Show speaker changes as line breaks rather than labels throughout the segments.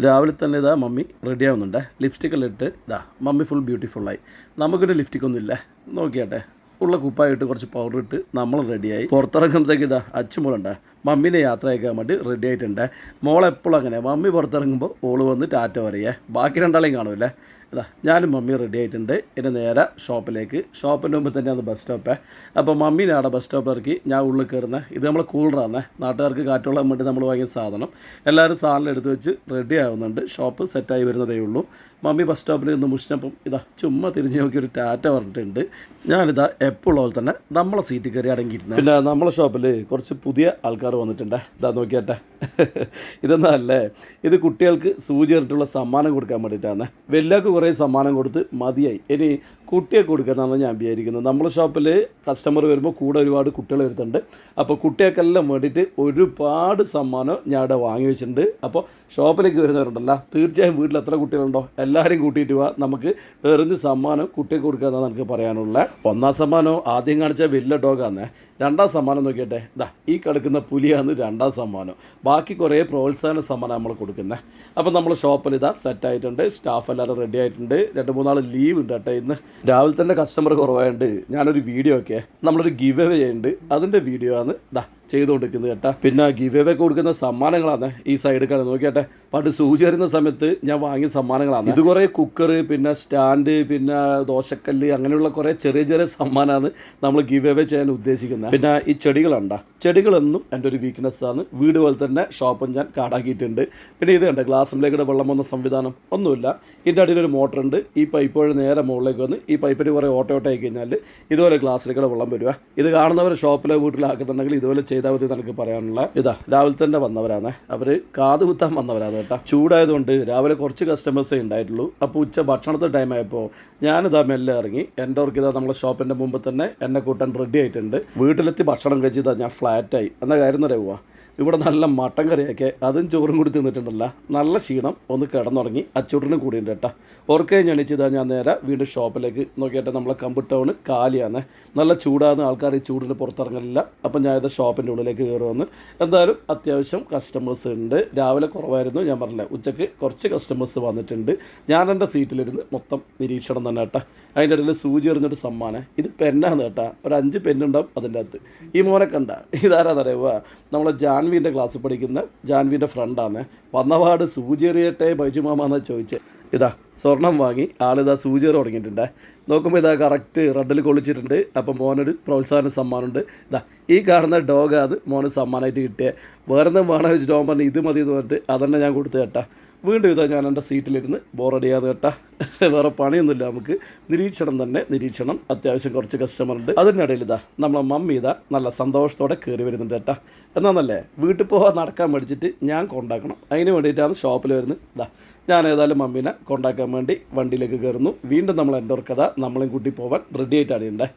രാവിലെ തന്നെ ഇതാ മമ്മി റെഡി ആവുന്നുണ്ട്. ലിപ്സ്റ്റിക്കെല്ലാം ഇട്ട് ഇതാ മമ്മി ഫുൾ ബ്യൂട്ടിഫുള്ളായി നമുക്കൊരു ലിപ്സ്റ്റിക് ഒന്നും ഇല്ല. നോക്കിയാട്ടെ. ഉള്ള കുപ്പായിട്ട് കുറച്ച് പൗഡർ ഇട്ട് നമ്മൾ റെഡിയായി പുറത്തിറങ്ങുമ്പോഴത്തേക്ക് ഇതാ അച്ചുമോളുണ്ട് മമ്മീനെ യാത്ര അയക്കാൻ വേണ്ടി റെഡി ആയിട്ടുണ്ട്. മോളെപ്പോഴും അങ്ങനെ. മമ്മി പുറത്തിറങ്ങുമ്പോൾ ഓൾ വന്ന് ടാറ്റ പറയേ ബാക്കി രണ്ടാളെയും കാണൂല്ലേ? ഇതാ ഞാനും മമ്മി റെഡി ആയിട്ടുണ്ട്. എന്റെ നേരെ ഷോപ്പിലേക്ക് ഷോപ്പിന്റെ മുമ്പ് തന്നെയാണ് ബസ് സ്റ്റോപ്പ് അപ്പോൾ മമ്മീനെ അവിടെ ബസ് സ്റ്റോപ്പ് ഇറക്കി ഞാൻ ഉള്ളിൽ കയറുന്നത് ഇത് നമ്മൾ കൂളറാണ് നാട്ടുകാർക്ക് കാറ്റുള്ള വേണ്ടി നമ്മൾ വാങ്ങിയ സാധനം. എല്ലാവരും സാധനം എടുത്ത് വെച്ച് റെഡി ആവുന്നുണ്ട്. ഷോപ്പ് സെറ്റായി വരുന്നതേ ഉള്ളൂ. മമ്മി ബസ് സ്റ്റോപ്പിൽ നിന്ന് മുഷിഞ്ഞപ്പം ഇതാ ചുമ്മാ തിരിഞ്ഞ് നോക്കി ഒരു ടാറ്റ പറഞ്ഞിട്ടുണ്ട്. ഞാനിതാ എപ്പോഴുള്ള പോലെ തന്നെ നമ്മളെ സീറ്റിൽ കയറി അടങ്ങിയിരുന്നു. പിന്നെ നമ്മളെ ഷോപ്പിൽ കുറച്ച് പുതിയ ആൾക്കാർ വന്നിട്ടുണ്ട്. ഇതാ നോക്കിയാട്ടെ. ഇതെന്നല്ലേ ഇത് കുട്ടികൾക്ക് സൂചി ഇട്ടിട്ടുള്ള സമ്മാനം കൊടുക്കാൻ വേണ്ടിയിട്ടാണ് വലിയക്ക് കുറേ സമ്മാനം കൊടുത്ത് മതിയായി. ഇനി കുട്ടിയെ കൊടുക്കുന്നതാണ് ഞാൻ വിചാരിക്കുന്നത്. നമ്മളെ ഷോപ്പിൽ കസ്റ്റമർ വരുമ്പോൾ കൂടെ ഒരുപാട് കുട്ടികൾ വരുന്നുണ്ട്. അപ്പോൾ കുട്ടികൾക്കെല്ലാം വേണ്ടിയിട്ട് ഒരുപാട് സമ്മാനം ഞാൻ ഇവിടെ വാങ്ങി വെച്ചിട്ടുണ്ട്. അപ്പോൾ ഷോപ്പിലേക്ക് വരുന്നവരുണ്ടല്ലോ തീർച്ചയായും വീട്ടിൽ എത്ര കുട്ടികളുണ്ടോ എല്ലാവരും കൂട്ടിയിട്ട് പോവാ നമുക്ക് എറിഞ്ഞ് സമ്മാനം കുട്ടിയെ കൊടുക്കുക എന്നാണ് നമുക്ക് പറയാനുള്ളത്. ഒന്നാം സമ്മാനം ആദ്യം കാണിച്ച വലിയ ഡോഗാണ് രണ്ടാം സമ്മാനം നോക്കിയട്ടെ. ഇതാ ഈ കിടക്കുന്ന പുലിയാണ് രണ്ടാം സമ്മാനം. ബാക്കി കുറേ പ്രോത്സാഹന സമ്മാനം നമ്മൾ കൊടുക്കുന്നത് അപ്പോൾ നമ്മൾ ഷോപ്പിൽ ഇതാ സെറ്റ് ആയിട്ടുണ്ട്. സ്റ്റാഫ് എല്ലാവരും റെഡി ആയിട്ടുണ്ട്. രണ്ട് മൂന്നാൾ ലീവ് ഉണ്ട് കേട്ടോ ഇന്ന്. രാവിലെ തന്നെ കസ്റ്റമർ കുറവായതുകൊണ്ട് ഞാനൊരു വീഡിയോ ഒക്കെ നമ്മളൊരു ഗിവ് അവേ ചെയ്യുന്നുണ്ട്. അതിന്റെ വീഡിയോ ആണ്. ഇതാ ചെയ്തുകൊണ്ടിരിക്കുന്നത് കേട്ടാ. പിന്നെ ഗിവ് എവേ കൊടുക്കുന്ന സമ്മാനങ്ങളാണ് ഈ സൈഡ് കാണാൻ നോക്കിയാട്ടെ പണ്ട് സൂചി വരുന്ന സമയത്ത് ഞാൻ വാങ്ങിയ സമ്മാനങ്ങളാണ്. ഇത് കുറേ കുക്കർ പിന്നെ സ്റ്റാൻഡ് പിന്നെ ദോശക്കല്ല് അങ്ങനെയുള്ള കുറേ ചെറിയ ചെറിയ സമ്മാനമാണ് നമ്മൾ ഗിവ് എവേ ചെയ്യാൻ ഉദ്ദേശിക്കുന്നത്. പിന്നെ ഈ ചെടികളുണ്ട ചെടികളെന്നും എന്റെ ഒരു വീക്ക്നെസ് ആണ്. വീട് പോലെ തന്നെ ഷോപ്പും ഞാൻ കാടാക്കിയിട്ടുണ്ട്. പിന്നെ ഇത് കണ്ട? ഗ്ലാസ്സിലേക്കൂടെ വെള്ളം വന്ന സംവിധാനം. ഒന്നുമില്ല. ഇതിന്റെ മോട്ടർ ഉണ്ട്. ഈ പൈപ്പ് വഴി നേരെ മുകളിലേക്ക് വന്ന് ഈ പൈപ്പിന് കുറേ ആയി കഴിഞ്ഞാൽ ഇതുപോലെ ഗ്ലാസ്സിലേക്കൂടെ വെള്ളം വരുക ഇത് കാണുന്നവർ ഷോപ്പിലെ വീട്ടിലാക്കുന്നുണ്ടെങ്കിൽ ഇതുപോലെ ചെയ്താൽ മതി പറയാനുള്ള ഇതാ രാവിലെ തന്നെ വന്നവരാണ്. അവർ കാത് കുത്താൻ വന്നവരാണ് കേട്ടോ. ചൂടായതുകൊണ്ട് രാവിലെ കുറച്ച് കസ്റ്റമേഴ്സേ ഉണ്ടായിട്ടുള്ളൂ. അപ്പോൾ ഉച്ച ഭക്ഷണത്തെ ടൈം ആയപ്പോൾ ഞാനിതാ മെല്ലെ ഇറങ്ങി. എന്റെ ഇതാ നമ്മളെ ഷോപ്പിന്റെ മുമ്പ് തന്നെ എന്നെ കൂട്ടാൻ റെഡി ആയിട്ടുണ്ട്. വീട്ടിലെത്തി ഭക്ഷണം കഴിച്ചതാ ഞാൻ ഫ്ലാറ്റായി എന്ന കാര്യം അറിയുക ഇവിടെ നല്ല മട്ടൻ കറിയൊക്കെ അതും ചോറും കൂടി തിന്നിട്ടുണ്ടല്ല. നല്ല ക്ഷീണം. ഒന്ന് കിടന്നുറങ്ങി. അച്ചൂട്ടിനും കൂടിയുണ്ട് കേട്ടോ. ഓർക്കെ ഞണിച്ചതാ ഞാൻ നേരെ വീണ്ടും ഷോപ്പിലേക്ക്. നോക്കിയിട്ട് നമ്മളെ കമ്പ് ടൗൺ കാലിയാണ്. നല്ല ചൂടാന്ന് ആൾക്കാർ ഈ ചൂടിന് പുറത്തിറങ്ങലില്ല. അപ്പം ഞാൻ ഇത് ഷോപ്പിന്റെ ഉള്ളിലേക്ക് കയറുമെന്ന് എന്തായാലും അത്യാവശ്യം കസ്റ്റമേഴ്സ് ഉണ്ട്. രാവിലെ കുറവായിരുന്നു. ഞാൻ പറഞ്ഞില്ല ഉച്ചയ്ക്ക് കുറച്ച് കസ്റ്റമേഴ്സ് വന്നിട്ടുണ്ട്. ഞാൻ എന്റെ സീറ്റിലിരുന്ന് മൊത്തം നിരീക്ഷണം തന്നെ കേട്ടോ. അതിന്റെ ഇടയിൽ സൂചി എറിഞ്ഞൊരു സമ്മാനം. ഇത് പെന്നാണ് കേട്ടോ. ഒരു അഞ്ച് പെന്നുണ്ടാവും അതിന്റെ അകത്ത്. ഈ മോനെ കണ്ട. ഇതാരാന്നറിയുക നമ്മളെ ജാൻവീന്റെ ക്ലാസ്സിൽ പഠിക്കുന്ന ജാൻവിന്റെ ഫ്രണ്ടാണ്. വന്നപാട് സൂചി എറിയട്ടെ ബൈജുമാമെന്ന് ചോദിച്ചത് ഇതാ സ്വർണം വാങ്ങി ആളിതാ സൂചി എറി തുടങ്ങിയിട്ടുണ്ട്. നോക്കുമ്പോൾ ഇതാ കറക്റ്റ് റെഡിൽ കൊള്ളിച്ചിട്ടുണ്ട്. അപ്പം മോനൊരു പ്രോത്സാഹന സമ്മാനമുണ്ട്. ഇതാ ഈ കാണുന്ന ഡോഗാണ് മോന് സമ്മാനമായിട്ട് കിട്ടിയത് വേറെ എന്തും വേണം വെച്ചിട്ട് പറഞ്ഞു ഇത് മതി എന്ന് പറഞ്ഞിട്ട് അതന്നെ ഞാൻ കൊടുത്തു കേട്ടാ. വീണ്ടും ഇതാ ഞാൻ എന്റെ സീറ്റിലിരുന്ന് ബോറടിയാതെ കേട്ടാ. വേറെ പണിയൊന്നുമില്ല നമുക്ക്. നിരീക്ഷണം തന്നെ നിരീക്ഷണം. അത്യാവശ്യം കുറച്ച് കസ്റ്റമർ ഉണ്ട്. അതിനിടയിൽ ഇതാ നമ്മളെ മമ്മി ഇതാ നല്ല സന്തോഷത്തോടെ കയറി വരുന്നുണ്ട് കേട്ടാ. എന്നാന്നല്ലേ വീട്ടിൽ പോകാൻ നടക്കാൻ മേടിച്ചിട്ട് ഞാൻ കൊണ്ടാക്കണം. അതിന് വേണ്ടിയിട്ടാണ് ഷോപ്പിൽ വരുന്നത്. ഇതാ ഞാൻ ഏതായാലും മമ്മീനെ കൊണ്ടാക്കാൻ വേണ്ടി വണ്ടിയിലേക്ക് കയറുന്നു വീണ്ടും നമ്മൾ എന്റെ കഥ നമ്മളെയും കൂട്ടി പോകാൻ റെഡി ആയിട്ടാണ് ഉണ്ടേ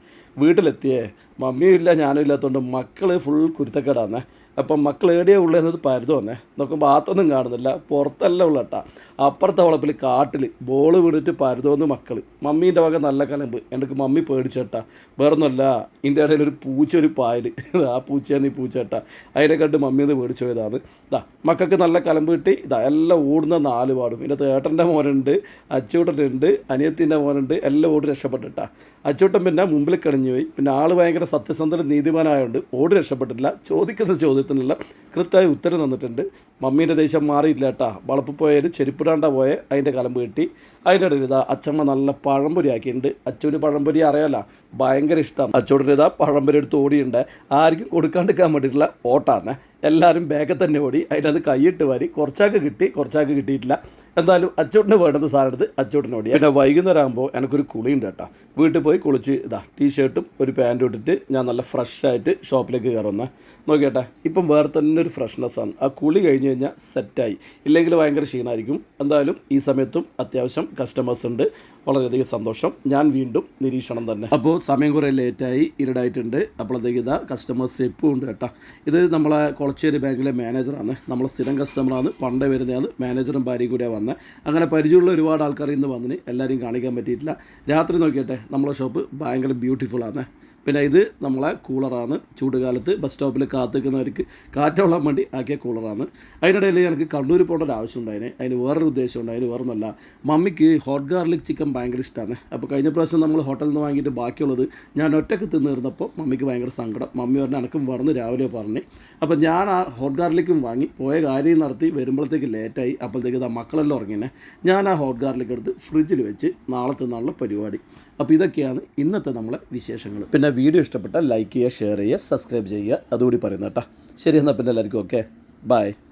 വീട്ടിലെത്തിയേ. മമ്മിയും ഇല്ല ഞാനും ഇല്ലാത്തതുകൊണ്ട് മക്കൾ ഫുൾ കുരുത്തക്കേടാന്നേ. അപ്പം മക്കൾ എവിടെയാണ് ഉള്ളതെന്നത് പരുതു വന്നേ നോക്കുമ്പോൾ ആത്തൊന്നും കാണുന്നില്ല. പുറത്തല്ല ഉള്ള കേട്ടാ അപ്പുറത്തെ വളപ്പിൽ കാട്ടിൽ ബോൾ വീണിട്ട് പരുതോന്ന് മക്കൾ മമ്മീന്റെ വക നല്ല കലമ്പ്. എനിക്ക് മമ്മി പേടിച്ചേട്ടാ വേറൊന്നുമല്ല ഇതിന്റെ ഇടയിൽ ഒരു പൂച്ച ഒരു പായൽ ആ പൂച്ചയാണ് ഈ പൂച്ചേട്ടാ അതിനെ കണ്ട് മമ്മി ഒന്ന് പേടിച്ചു പോയതാണ് ഇതാ മക്കൾക്ക് നല്ല കലമ്പ് കിട്ടി. ഇതാ എല്ലാം ഓടുന്ന നാല് പാടും. പിന്നെ തേട്ടന്റെ മോനുണ്ട് അച്ചൂട്ടനുണ്ട് അനിയത്തിന്റെ മോനുണ്ട് എല്ലാം ഓടി രക്ഷപ്പെട്ടിട്ടാ. അച്ചൂട്ടൻ പിന്നെ മുമ്പിൽ പോയി. പിന്നെ ആൾ ഭയങ്കര സത്യസന്ധനും നീതിമാനായതുകൊണ്ട് ഓടി രക്ഷപ്പെട്ടിട്ടില്ല. ചോദിക്കുന്ന ചോദ്യത്തിനുള്ള കൃത്യമായ ഉത്തരം തന്നിട്ടുണ്ട്. മമ്മീന്റെ ദേശം മാറിയില്ല കേട്ടാ. വളപ്പ് പോയാൽ ചെരുപ്പിടാണ്ട പോയ. അതിന്റെ കലമ്പ് കിട്ടി. അതിന്റെ ഇടയിൽ ഇതാ അച്ചമ്മ നല്ല പഴംപൊരി ആക്കിയിട്ടുണ്ട് അച്ഛന് പഴംപൊരി അറിയാല? ഭയങ്കര ഇഷ്ടമാണ് അച്ചൂട്ടിന് ഇതാ പഴംപൊരി എടുത്ത് ഓടിയുണ്ട് ആർക്കും കൊടുക്കാണ്ടിരിക്കാൻ വേണ്ടിയിട്ടുള്ള ഓട്ടാണ്. എല്ലാവരും ബാഗിൽ തന്നെ ഓടി അതിനകത്ത് കൈയിട്ട് വാരി കുറച്ചാക്ക് കിട്ടി കുറച്ചാക്ക് കിട്ടിയിട്ടില്ല. എന്തായാലും അച്ചോട്ടിന് വേണ്ടത് സാധനം എടുത്ത് അച്ചോട്ടിന് ഓടി. പിന്നെ വൈകുന്നേരം ആകുമ്പോൾ എനിക്കൊരു കുളിയുണ്ട് കേട്ടോ. വീട്ടിൽ പോയി കുളിച്ച് ഇതാ ടീഷർട്ടും ഒരു പാന്റും ഇട്ടിട്ട് ഞാൻ നല്ല ഫ്രഷായിട്ട് ഷോപ്പിലേക്ക് കയറുന്ന. നോക്കിയേട്ടാ ഇപ്പം വേറെ തന്നെ ഒരു ഫ്രഷ്നെസ് ആണ്. ആ കുളി കഴിഞ്ഞ് കഴിഞ്ഞാൽ സെറ്റായി ഇല്ലെങ്കിൽ ഭയങ്കര ക്ഷീണമായിരിക്കും എന്തായാലും ഈ സമയത്തും അത്യാവശ്യം കസ്റ്റമേഴ്സ് ഉണ്ട്. വളരെയധികം സന്തോഷം. ഞാൻ വീണ്ടും നിരീക്ഷണം തന്നെ. അപ്പോൾ സമയം കുറേ ലേറ്റായി ഇരുടായിട്ടുണ്ട്. അപ്പോഴത്തേക്ക് ഇതാ കസ്റ്റമേഴ്സ് എപ്പോൾ ഉണ്ട് കേട്ടോ. ഇത് നമ്മളെ കൊളച്ചേരി ബാങ്കിലെ മാനേജറാണ്. നമ്മൾ സ്ഥിരം കസ്റ്റമറാണ്. പണ്ടേ വരുന്നതാണ് മാനേജറും ഭാര്യയും കൂടെ വന്നത് അങ്ങനെ പരിചയമുള്ള ഒരുപാട് ആൾക്കാർ ഇന്ന് വന്നിന്. എല്ലാവരെയും കാണിക്കാൻ പറ്റിയിട്ടില്ല. രാത്രി നോക്കിയിട്ടെ നമ്മളെ ഷോപ്പ് ഭയങ്കര ബ്യൂട്ടിഫുൾ ആണ്. പിന്നെ ഇത് നമ്മളെ കൂളറാണ് ചൂടുകാലത്ത് ബസ് സ്റ്റോപ്പിൽ കാത്തിക്കുന്നവർക്ക് കാറ്റോളാൻ വേണ്ടി ആക്കിയ കൂളറാണ് അതിനിടയിൽ എനിക്ക് കണ്ണൂർ പോകേണ്ട ഒരു ആവശ്യം ഉണ്ടായിന്. അതിന് വേറൊരു ഉദ്ദേശം ഉണ്ട് അതിന് വേറൊന്നല്ല. മമ്മിക്ക് ഹോട്ട് ഗാർലിക് ചിക്കൻ ഭയങ്കര ഇഷ്ടമാണ് അപ്പോൾ കഴിഞ്ഞ പ്രാവശ്യം നമ്മൾ ഹോട്ടലിൽ നിന്ന് വാങ്ങിയിട്ട് ബാക്കിയുള്ളത് ഞാൻ ഒറ്റയ്ക്ക് തിന്നിരുന്നപ്പോൾ മമ്മിക്ക് ഭയങ്കര സങ്കടം. മമ്മി പറഞ്ഞ എനക്കും പറഞ്ഞ് രാവിലെ പറഞ്ഞ്. അപ്പോൾ ഞാൻ ആ ഹോട്ട് ഗാർലിക്കും വാങ്ങി. പോയ കാര്യം നടത്തി വരുമ്പോഴത്തേക്ക് ലേറ്റായി അപ്പോഴത്തേക്ക് ആ മക്കളെല്ലാം ഉറങ്ങിനെ. ഞാൻ ആ ഹോട്ട് ഗാർലിക് എടുത്ത് ഫ്രിഡ്ജിൽ വെച്ച് നാളെ തിന്നാനുള്ള പരിപാടി. അപ്പോൾ ഇതൊക്കെയാണ് ഇന്നത്തെ നമ്മളെ വിശേഷങ്ങൾ പിന്നെ വീഡിയോ ഇഷ്ടപ്പെട്ടാൽ ലൈക്ക് ചെയ്യുക ഷെയർ ചെയ്യുക സബ്സ്ക്രൈബ് ചെയ്യുക. അതുകൂടി പറയുന്നത് കേട്ടോ. ശരി എന്നാൽ പിന്നെ എല്ലാവർക്കും ഓക്കെ. ബൈ.